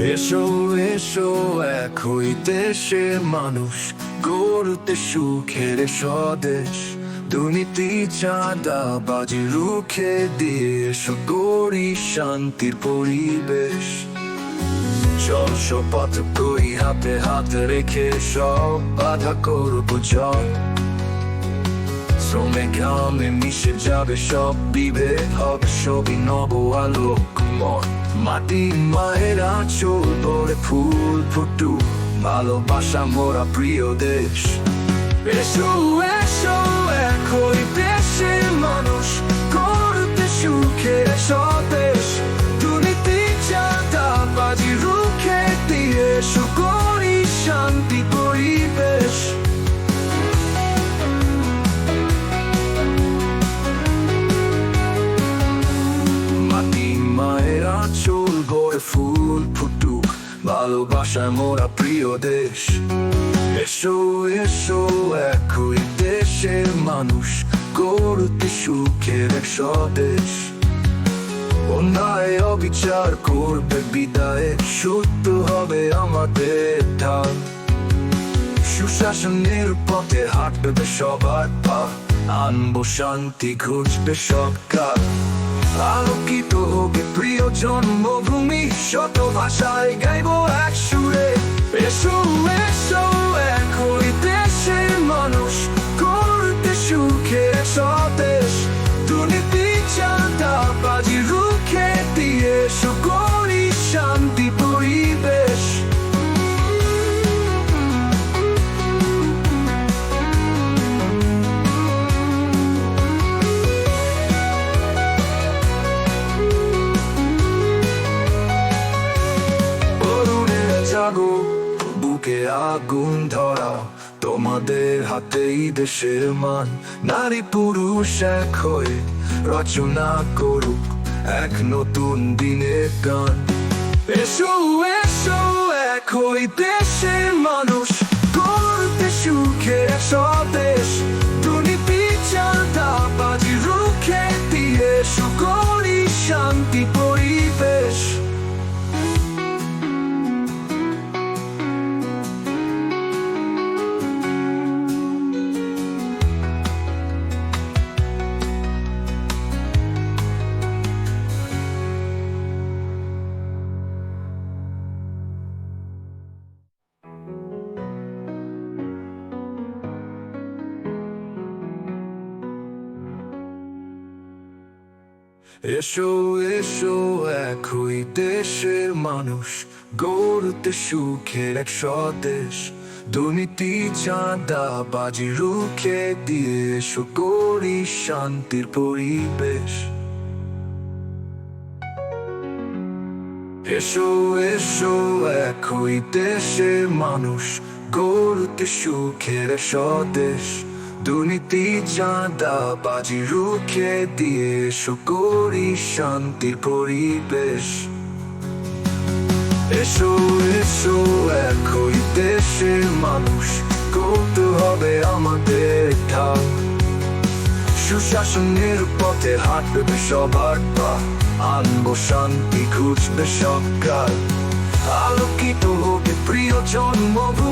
এসো এসো, এক হইতে সে মানুষ, গড়তে সুখের স্বদেশ। দুর্নীতি, চাঁদা, বাজি, রুখে দিয়ে এসো শান্তির পরিবেশ। চল শপথ করি হাতে, হাত রেখে সব বাধা করব জয় শ্রমে গ্রামে মিশে যাবে সব বিভেদ হবে সবই নব আলোকময় মাটি মায়ের চোল পরে ফুল ফুটু ভালোবাসা মোরা প্রিয় দেশ এসো এসো এক দেশে দেশের ফুল ফুটুক, ভালোবাসায় মোরা প্রিয় দেশ। এসো এসো, একই দেশের মানুষ করতে সুখের এক স্বদেশ। অন্যায় অবিচার করবে বিদায়, সত্য হবে আমাদের ঢাল সুশাসনের পথে হাঁটবে সবার পা আনব শান্তি ঘুরবে সব কাল আলোকিত হবে প্রিয় জন্মভূমি що то ваша гайбо, якщо বুকে আগুন ধরা তোমাদের হাতেই দেশের মান। নারী পুরুষ এক হয়ে রচনা করুক এক নতুন দিনের গান। এসো এসো, এক হই দেশের এসো এসো, এক দেশের মানুষ। গড়তে সুখের এক স্বদেশ। দুর্নীতি, চাঁদা, বাজি রুখে দিয়ে এসো, করি শান্তির পরিবেশ। এসো এসো, এক দেশের মানুষ। গড়তে সুখের স্বদেশ। দুর্নীতি চাঁদা বাজি রুখে দিয়ে সুকরি শান্তির পরিবেশ। এসো এসো এক দেশের মানুষ, করতে হবে আমাদের ঢাল সুশাসনের পথে হাঁটবে সবার পা, আনব শান্তি, খুঁজবে সব কাল আলোকিত হবে প্রিয় জন্মভূমি।